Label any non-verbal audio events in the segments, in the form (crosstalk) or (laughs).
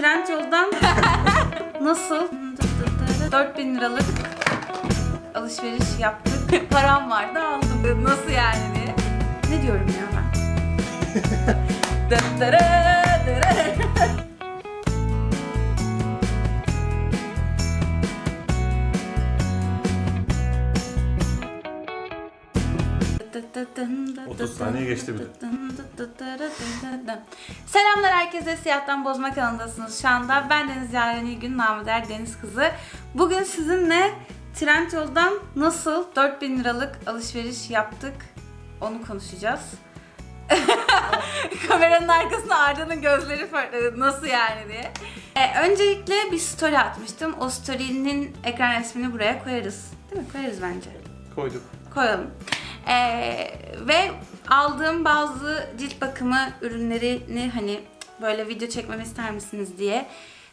Trendyol'dan (laughs) nasıl 4000 liralık alışveriş yaptık. (laughs) Param vardı aldım. Nasıl yani diye. Ne diyorum ya ben? (laughs) Dıttırı, dırı. Otuz 30 saniye geçti bile. Selamlar herkese Siyahtan Bozma kanalındasınız şu anda. Ben Deniz Yaren İlgün, namı der Deniz Kızı. Bugün sizinle Trendyol'dan nasıl 4000 liralık alışveriş yaptık onu konuşacağız. (laughs) Kameranın arkasında Arda'nın gözleri farklı. Nasıl yani diye. Ee, öncelikle bir story atmıştım. O story'nin ekran resmini buraya koyarız. Değil mi? Koyarız bence Koyduk. koyalım. Ee, ve aldığım bazı cilt bakımı ürünlerini hani böyle video çekmemi ister misiniz diye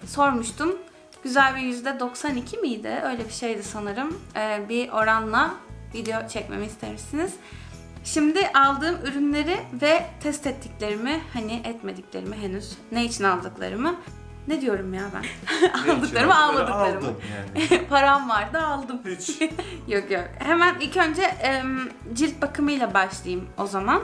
sormuştum. Güzel bir yüzde 92 miydi? Öyle bir şeydi sanırım. Ee, bir oranla video çekmemi istemişsiniz. Şimdi aldığım ürünleri ve test ettiklerimi, hani etmediklerimi henüz, ne için aldıklarımı, ne diyorum ya ben? (laughs) Aldıklarımı, almadıklarımı. Aldın yani. (laughs) Param vardı aldım. Hiç. (laughs) Yok yok. Hemen ilk önce em, cilt bakımıyla başlayayım o zaman.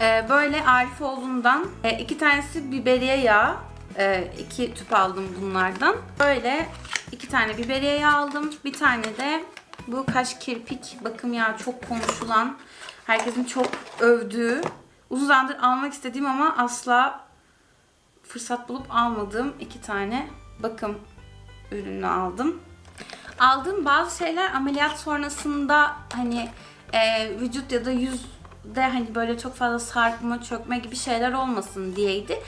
E, böyle Arifoğlu'ndan e, iki tanesi biberiye yağı. E, iki tüp aldım bunlardan. Böyle iki tane biberiye yağı aldım. Bir tane de bu kaş kirpik bakım yağı çok konuşulan, herkesin çok övdüğü, uzun zamandır almak istediğim ama asla fırsat bulup almadığım iki tane bakım ürünü aldım. Aldığım bazı şeyler ameliyat sonrasında hani e, vücut ya da yüzde hani böyle çok fazla sarkma, çökme gibi şeyler olmasın diyeydi.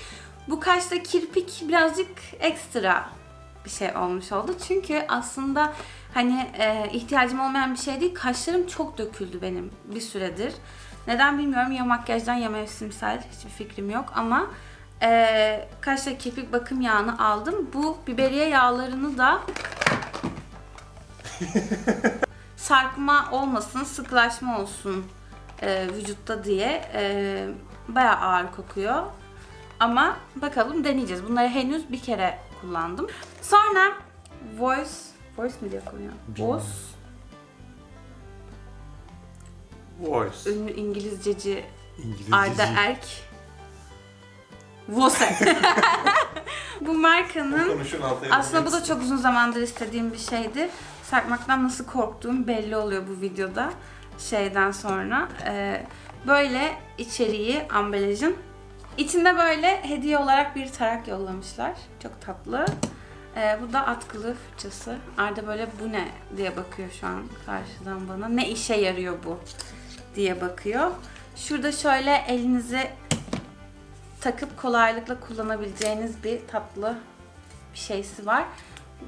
Bu kaşta kirpik birazcık ekstra bir şey olmuş oldu. Çünkü aslında hani e, ihtiyacım olmayan bir şey değil. Kaşlarım çok döküldü benim bir süredir. Neden bilmiyorum. Ya makyajdan ya mevsimsel. Hiçbir fikrim yok ama e, kaşla kirpik bakım yağını aldım. Bu biberiye yağlarını da (laughs) sarkma olmasın, sıkılaşma olsun e, vücutta diye e, bayağı ağır kokuyor. Ama bakalım deneyeceğiz. Bunları henüz bir kere kullandım. Sonra Voice, Voice mi diye okunuyor? Voice, Voice. ünlü İngilizceci İngilizce. Arda Erk. Vose. (laughs) bu markanın Konuşun altı Aslında bu da çok uzun zamandır istediğim bir şeydi. Sarkmaktan nasıl korktuğum belli oluyor bu videoda şeyden sonra. Ee, böyle içeriği, ambalajın. İçinde böyle hediye olarak bir tarak yollamışlar. Çok tatlı. Ee, bu da atkılı fırçası. Arda böyle bu ne diye bakıyor şu an karşıdan bana. Ne işe yarıyor bu diye bakıyor. Şurada şöyle elinizi takıp kolaylıkla kullanabileceğiniz bir tatlı bir şeysi var.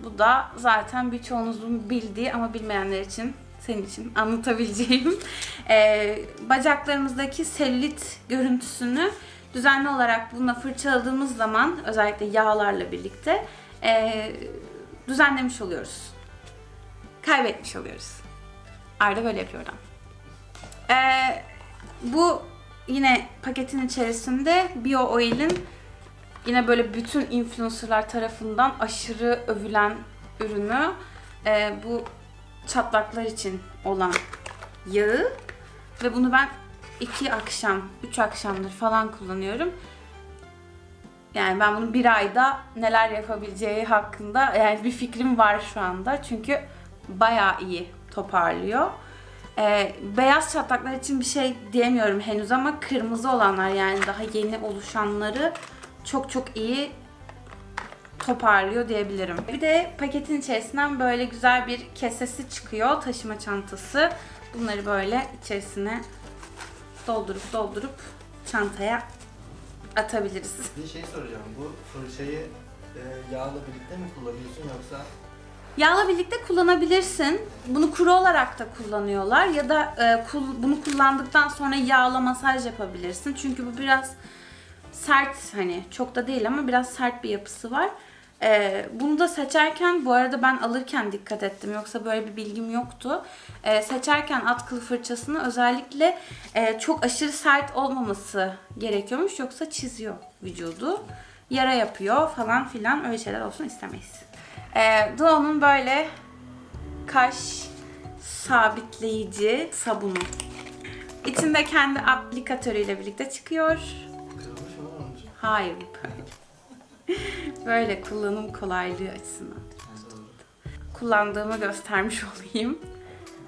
Bu da zaten birçoğunuzun bildiği ama bilmeyenler için senin için anlatabileceğim (laughs) Ee, bacaklarımızdaki selülit görüntüsünü düzenli olarak bununla fırçaladığımız zaman özellikle yağlarla birlikte ee, düzenlemiş oluyoruz. Kaybetmiş oluyoruz. Arda böyle yapıyor oradan. Ee, bu yine paketin içerisinde Bio Oil'in yine böyle bütün influencerlar tarafından aşırı övülen ürünü. Ee, bu çatlaklar için olan yağı ve bunu ben iki akşam, üç akşamdır falan kullanıyorum. Yani ben bunu bir ayda neler yapabileceği hakkında yani bir fikrim var şu anda. Çünkü bayağı iyi toparlıyor. Ee, beyaz çatlaklar için bir şey diyemiyorum henüz ama kırmızı olanlar yani daha yeni oluşanları çok çok iyi toparlıyor diyebilirim. Bir de paketin içerisinden böyle güzel bir kesesi çıkıyor. Taşıma çantası. Bunları böyle içerisine doldurup doldurup çantaya atabiliriz. Bir şey soracağım. Bu fırçayı e, yağla birlikte mi kullanıyorsun yoksa Yağla birlikte kullanabilirsin. Bunu kuru olarak da kullanıyorlar ya da e, kul- bunu kullandıktan sonra yağla masaj yapabilirsin. Çünkü bu biraz sert hani çok da değil ama biraz sert bir yapısı var. E, bunu da seçerken bu arada ben alırken dikkat ettim yoksa böyle bir bilgim yoktu. E, seçerken atkılı fırçasını özellikle e, çok aşırı sert olmaması gerekiyormuş yoksa çiziyor vücudu. yara yapıyor falan filan öyle şeyler olsun istemeyiz. Ee, Duo'nun böyle kaş sabitleyici sabunu. İçinde kendi aplikatörüyle birlikte çıkıyor. Hayır böyle. (laughs) böyle kullanım kolaylığı açısından. Kullandığımı göstermiş (laughs) olayım.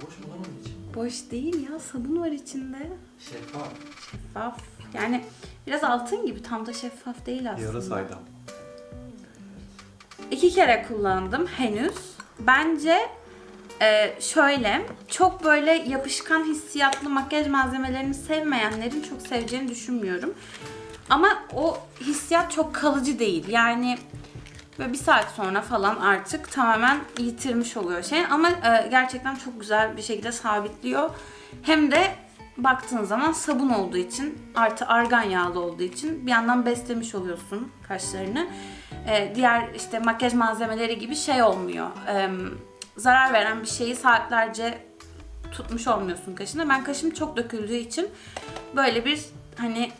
Boş mu lan onun için? Boş değil ya sabun var içinde. Şeffaf. Şeffaf. Yani biraz altın gibi tam da şeffaf değil aslında. Yarı saydam. İki kere kullandım henüz. Bence e, şöyle çok böyle yapışkan hissiyatlı makyaj malzemelerini sevmeyenlerin çok seveceğini düşünmüyorum. Ama o hissiyat çok kalıcı değil. Yani böyle bir saat sonra falan artık tamamen yitirmiş oluyor şey. Ama e, gerçekten çok güzel bir şekilde sabitliyor. Hem de baktığın zaman sabun olduğu için artı argan yağlı olduğu için bir yandan beslemiş oluyorsun kaşlarını. E, diğer işte makyaj malzemeleri gibi şey olmuyor. E, zarar veren bir şeyi saatlerce tutmuş olmuyorsun kaşına. Ben kaşım çok döküldüğü için böyle bir hani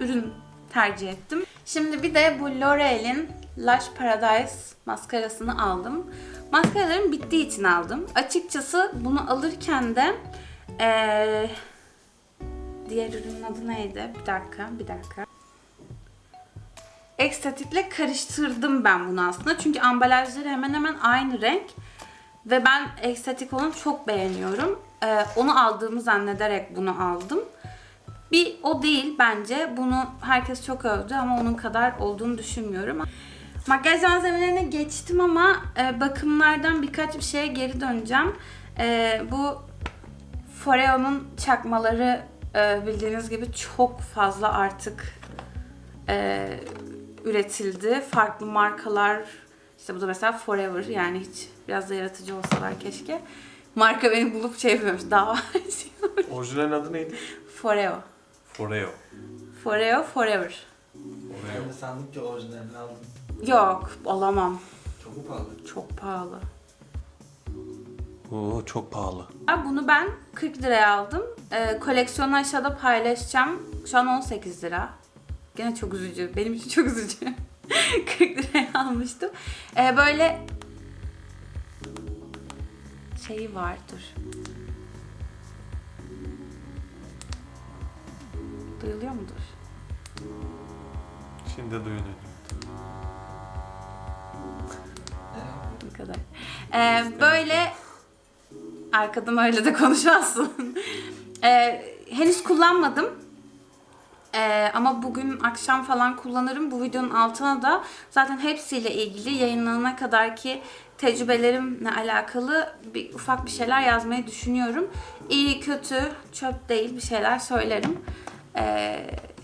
ürün tercih ettim. Şimdi bir de bu L'Oreal'in Lush Paradise maskarasını aldım. Maskaralarım bittiği için aldım. Açıkçası bunu alırken de eee, diğer ürünün adı neydi? Bir dakika, bir dakika. Ekstatikle karıştırdım ben bunu aslında. Çünkü ambalajları hemen hemen aynı renk. Ve ben ekstatik olanı çok beğeniyorum. Ee, onu aldığımı zannederek bunu aldım. Bir o değil bence. Bunu herkes çok övdü ama onun kadar olduğunu düşünmüyorum. Makyaj malzemelerine geçtim ama e, bakımlardan birkaç bir şeye geri döneceğim. E, bu Foreo'nun çakmaları e, bildiğiniz gibi çok fazla artık e, üretildi. Farklı markalar işte bu da mesela Forever yani hiç biraz da yaratıcı olsalar keşke. Marka beni bulup şey yapıyormuş dava. (laughs) Orijinalin adı neydi? Foreo. Foreo. Foreo Forever. Foreo. Ben de sandım ki orijinalini aldım. Yok alamam. Çok mu pahalı? Çok pahalı. Oo çok pahalı. Ha, Bunu ben 40 liraya aldım. Ee, koleksiyonu aşağıda paylaşacağım. Şu an 18 lira. Gene çok üzücü. Benim için çok üzücü. (laughs) 40 liraya almıştım. Ee, böyle şeyi var dur. Duyuluyor mudur? Şimdi duyuluyor. Bu kadar. Ee, böyle arkadan öyle de konuşmazsın. (laughs) Ee, henüz kullanmadım. Ee, ama bugün akşam falan kullanırım. Bu videonun altına da zaten hepsiyle ilgili yayınlanana kadar ki tecrübelerimle alakalı bir ufak bir şeyler yazmayı düşünüyorum. İyi, kötü, çöp değil bir şeyler söylerim. Ee,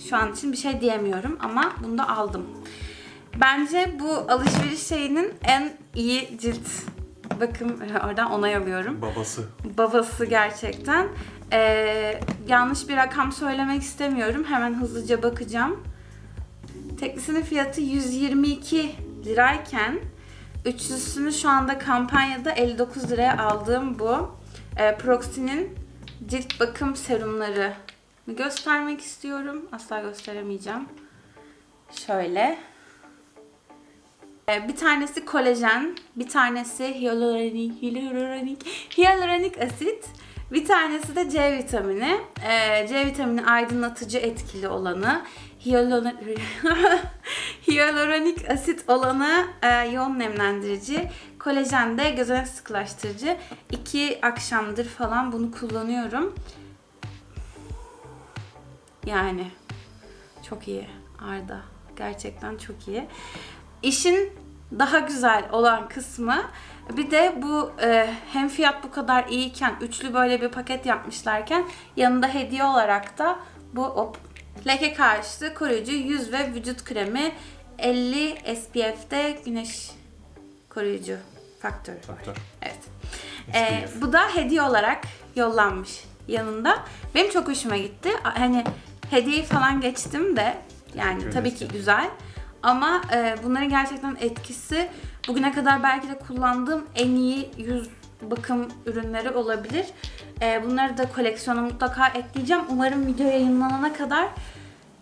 şu an için bir şey diyemiyorum ama bunu da aldım. Bence bu alışveriş şeyinin en iyi cilt bakım oradan onay alıyorum Babası. babası gerçekten. Ee, yanlış bir rakam söylemek istemiyorum. Hemen hızlıca bakacağım. Teklisinin fiyatı 122 lirayken üçlüsünü şu anda kampanyada 59 liraya aldığım bu. Ee, Proxy'nin cilt bakım serumları göstermek istiyorum. Asla gösteremeyeceğim. Şöyle. Ee, Bir tanesi kolajen, bir tanesi hyaluronik, hyaluronik, hyaluronik asit, bir tanesi de C vitamini. Ee, C vitamini aydınlatıcı etkili olanı, (laughs) hyaluronik, asit olanı e, yoğun nemlendirici, kolajen de gözenek sıkılaştırıcı. İki akşamdır falan bunu kullanıyorum. Yani çok iyi Arda. Gerçekten çok iyi. İşin daha güzel olan kısmı bir de bu e, hem fiyat bu kadar iyiyken üçlü böyle bir paket yapmışlarken yanında hediye olarak da bu hop, leke karşıtı koruyucu yüz ve vücut kremi 50 SPF'de güneş koruyucu faktörü var. Faktör. Evet. Ee, bu da hediye olarak yollanmış yanında. Benim çok hoşuma gitti. Hani hediyeyi falan geçtim de yani Güzel tabii ki güzel. Ama e, bunların gerçekten etkisi bugüne kadar belki de kullandığım en iyi yüz bakım ürünleri olabilir. E, bunları da koleksiyona mutlaka ekleyeceğim. Umarım video yayınlanana kadar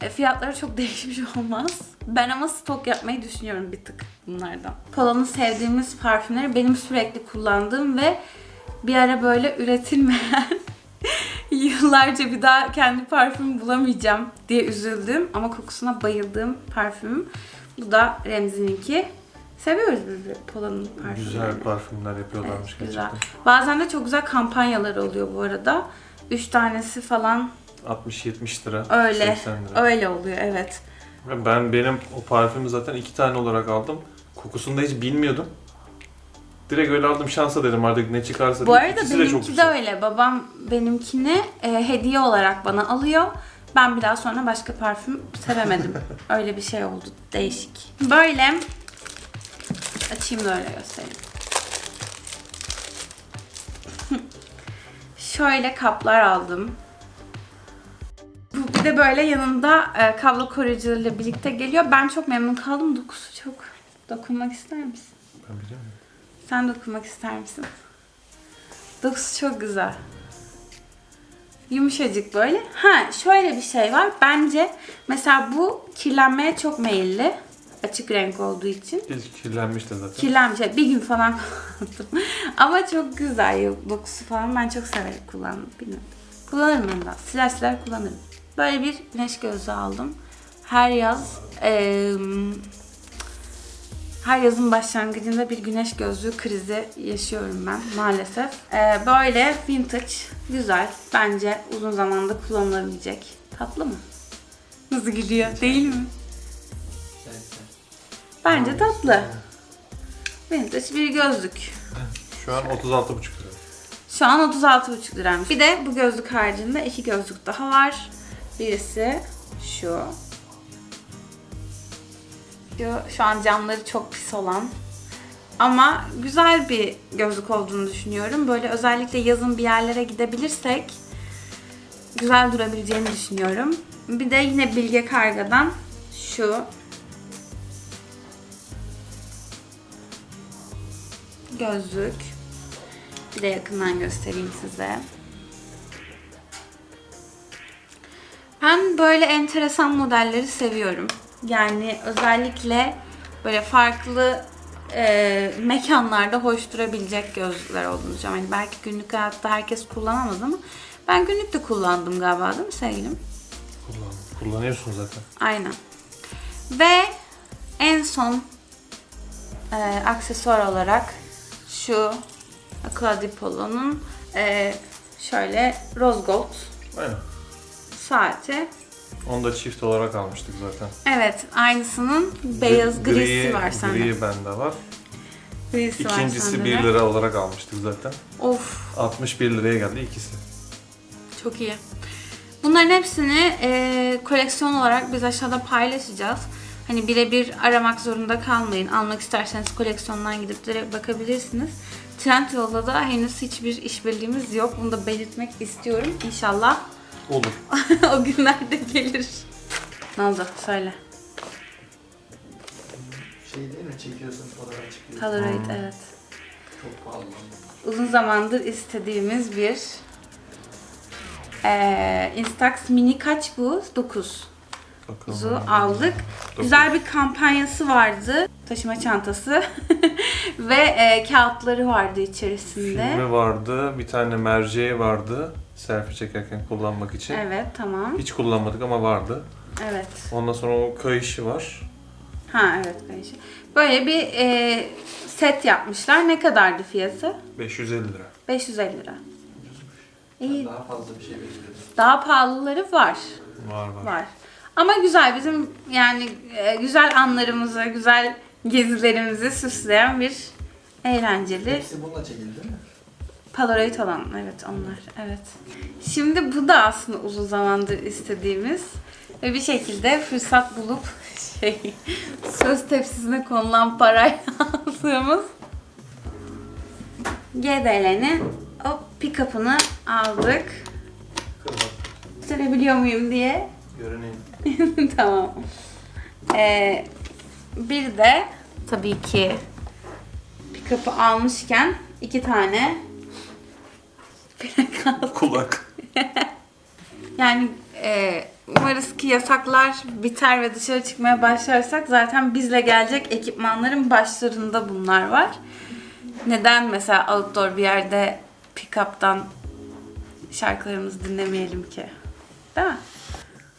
e, fiyatları çok (laughs) değişmiş olmaz. Ben ama stok yapmayı düşünüyorum bir tık bunlardan. Polo'nun sevdiğimiz parfümleri benim sürekli kullandığım ve bir ara böyle üretilmeyen (laughs) yıllarca bir daha kendi parfüm bulamayacağım diye üzüldüm ama kokusuna bayıldığım parfümüm. Bu da Remzi'ninki. Seviyoruz biz de Polo'nun parfümlerini. Güzel parfümler yapıyorlarmış Evet, güzel. gerçekten. Bazen de çok güzel kampanyalar oluyor bu arada. 3 tanesi falan 60-70 lira. öyle. 80 lira. Öyle oluyor evet. Ve Ben benim o parfümü zaten iki tane olarak aldım. Kokusunu da hiç bilmiyordum. Direkt öyle aldım şansa dedim artık ne çıkarsa. Bu arada İkisi de benimki de güzel. öyle. Babam benimkini e, hediye olarak bana alıyor. Ben bir daha sonra başka parfüm sevemedim. (laughs) öyle bir şey oldu. Değişik. Böyle açayım da öyle göstereyim. (laughs) Şöyle kaplar aldım. Bu bir de böyle yanında e, kablo koruyucularıyla birlikte geliyor. Ben çok memnun kaldım. Dokusu çok. Dokunmak ister misin? Ben biliyorum. Sen dokunmak ister misin? Dokusu çok güzel. Yumuşacık böyle. Ha şöyle bir şey var. Bence mesela bu kirlenmeye çok meyilli. Açık renk olduğu için. Hiç kirlenmiş de zaten. Kirlenmiş. Bir gün falan (laughs) kullandım. Ama çok güzel dokusu falan. Ben çok severek kullandım. Bilmiyorum. Kullanırım ben daha. Siler siler kullanırım. Böyle bir güneş gözlüğü aldım. Her yaz eee, her yazın başlangıcında bir güneş gözlüğü krizi yaşıyorum ben maalesef. Ee, böyle vintage, güzel. Bence uzun zamanda kullanılabilecek. Tatlı mı? Nasıl gülüyor değil mi? Bence tatlı. Vintage bir gözlük. Şu an 36,5 lira. Şu an 36,5 liraymış. Bir de bu gözlük haricinde iki gözlük daha var. Birisi şu. Şu, an camları çok pis olan. Ama güzel bir gözlük olduğunu düşünüyorum. Böyle özellikle yazın bir yerlere gidebilirsek güzel durabileceğini düşünüyorum. Bir de yine Bilge Karga'dan şu. Gözlük. Bir de yakından göstereyim size. Ben böyle enteresan modelleri seviyorum. Yani özellikle böyle farklı e, mekanlarda hoş durabilecek gözlükler olduğunu düşünüyorum. Yani belki günlük hayatta herkes kullanamaz ama ben günlük de kullandım galiba değil mi sevgilim? Kullan. Kullanıyorsun zaten. Aynen. Ve en son e, aksesuar olarak şu Aqua di Polo'nun e, şöyle rose gold Aynen. saati. Onu da çift olarak almıştık zaten. Evet, aynısının beyaz Gri- grisi var sende. Gri bende var. Grisi var İkincisi sende 1 de. lira olarak almıştık zaten. Of, 61 liraya geldi ikisi. çok iyi. Bunların hepsini e, koleksiyon olarak biz aşağıda paylaşacağız. Hani birebir aramak zorunda kalmayın. Almak isterseniz koleksiyondan gidip direkt bakabilirsiniz. Trendyol'da da henüz hiçbir işbirliğimiz yok. Bunu da belirtmek istiyorum. İnşallah Olur. (laughs) o günlerde gelir. Ne oldu? Söyle. Şey değil mi? Çekiyorsun fotoğraf çıkıyor. Polaroid evet. Çok pahalı. Uzun zamandır istediğimiz bir eee Instax mini kaç bu? 9. Bakalım. Zu aldık. Güzel bir kampanyası vardı. Taşıma çantası (laughs) ve e, kağıtları vardı içerisinde. Filmi vardı, bir tane merceği vardı. Selfie çekerken kullanmak için. Evet tamam. Hiç kullanmadık ama vardı. Evet. Ondan sonra o kayışı var. Ha evet kayışı. Böyle bir e, set yapmışlar. Ne kadardı fiyatı? 550 lira. 550 lira. İyi. daha fazla bir şey bekliyordum. Daha pahalıları var. Var var. Var. Ama güzel bizim yani e, güzel anlarımızı, güzel gezilerimizi süsleyen bir eğlenceli Hepsi bununla çekildi değil mi? Polaroid olan evet onlar evet. Şimdi bu da aslında uzun zamandır istediğimiz ve bir şekilde fırsat bulup (laughs) şey söz tepsisine konulan parayla aldığımız GDL'nin o pick-up'ını aldık. Gösterebiliyor muyum diye. Görüneyim. (laughs) tamam. Ee, bir de tabii ki pick-up'ı almışken iki tane plak aldım. Kulak. (laughs) (laughs) Yani e, umarız ki yasaklar biter ve dışarı çıkmaya başlarsak zaten bizle gelecek ekipmanların başlarında bunlar var. Neden mesela outdoor bir yerde pick-up'tan şarkılarımızı dinlemeyelim ki? Değil mi?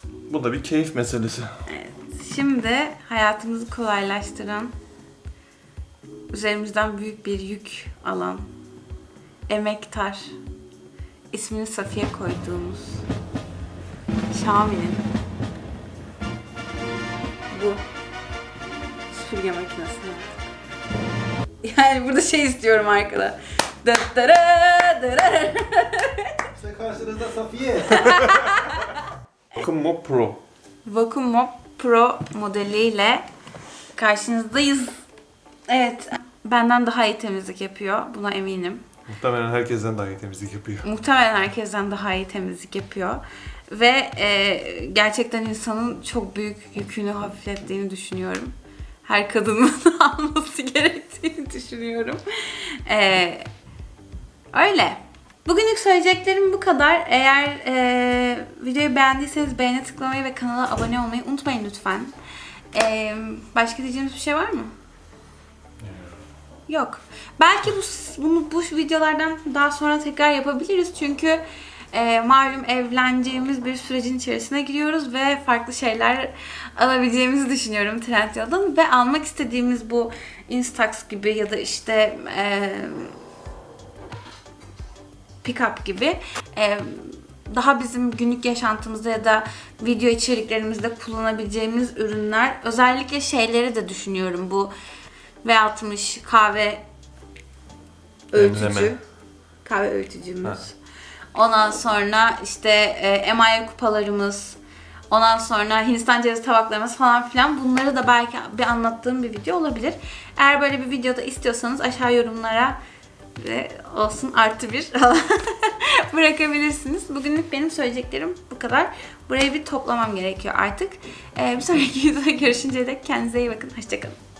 Bu da bir keyif meselesi. Şimdi hayatımızı kolaylaştıran, üzerimizden büyük bir yük alan, emektar, ismini Safiye koyduğumuz Xiaomi'nin bu süpürge makinesi. Yani burada şey istiyorum arkada. Dıttırı, dırırı. İşte karşınızda Safiye. (laughs) Bakın Mob Pro. Vacuum Mop Pro modeliyle karşınızdayız. Evet, benden daha iyi temizlik yapıyor. Buna eminim. Muhtemelen herkesten daha iyi temizlik yapıyor. Muhtemelen herkesten daha iyi temizlik yapıyor. Ve e, gerçekten insanın çok büyük yükünü hafiflettiğini düşünüyorum. Her kadının (laughs) alması gerektiğini düşünüyorum. E, öyle. Bugünlük söyleyeceklerim bu kadar. Eğer e, videoyu beğendiyseniz beğene tıklamayı ve kanala abone olmayı unutmayın lütfen. E, başka diyeceğiniz bir şey var mı? Yok. Belki bu bunu bu videolardan daha sonra tekrar yapabiliriz çünkü e, malum evleneceğimiz bir sürecin içerisine giriyoruz ve farklı şeyler alabileceğimizi düşünüyorum Trendyol'dan ve almak istediğimiz bu Instax gibi ya da işte e, Pickup gibi e, daha bizim günlük yaşantımızda ya da video içeriklerimizde kullanabileceğimiz ürünler özellikle şeyleri de düşünüyorum bu V60 kahve öğütücü. Demleme. Kahve öğütücümüz. Ha. Ondan sonra işte e, emaye kupalarımız. Ondan sonra Hindistan cevizi tabaklarımız falan filan. Bunları da belki bir anlattığım bir video olabilir. Eğer böyle bir videoda istiyorsanız aşağı yorumlara ve olsun artı bir (laughs) bırakabilirsiniz. Bugünlük benim söyleyeceklerim bu kadar. Burayı bir toplamam gerekiyor artık. Ee, bir sonraki (laughs) videoda görüşünceye dek kendinize iyi bakın. Hoşçakalın.